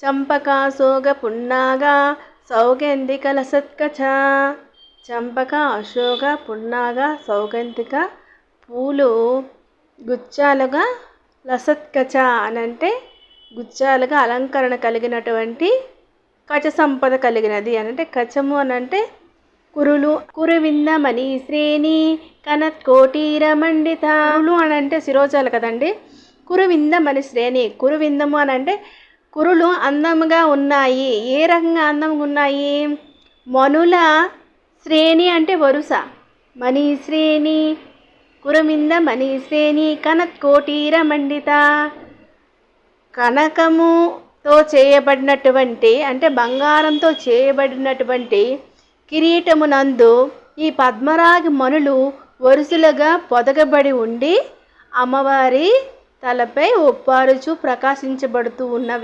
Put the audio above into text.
చంపక సోగ పున్నాగ సౌగంధిక లసత్కచ. చంపక అశోక పున్నాగ సౌగంధిక పూలు. గుచ్చాలుగా లసత్కచ అని అంటే గుచ్చాలుగా అలంకరణ కలిగినటువంటి కచ సంపద కలిగినది. అని అంటే కచము అని అంటే కురులు. కురువింద మణి శ్రేణి కనత్ కోటీర మండిత కురులు అని శిరోజాలు కదండి. కురువింద మణి శ్రేణి కురువిందము అని అంటే కురులు అందముగా ఉన్నాయి. ఏ రకంగా అందంగా ఉన్నాయి? మనుల శ్రేణి అంటే వరుస. మణి శ్రేణి కురుమింద మణి శ్రేణి కనత్ కోటీర మండిత. కనకముతో చేయబడినటువంటి అంటే బంగారంతో చేయబడినటువంటి కిరీటమునందు ఈ పద్మరాగి మనులు వరుసలుగా పొదగబడి ఉండి అమ్మవారి తలపై ఒప్పారుచు ప్రకాశించబడుతూ ఉన్నవి.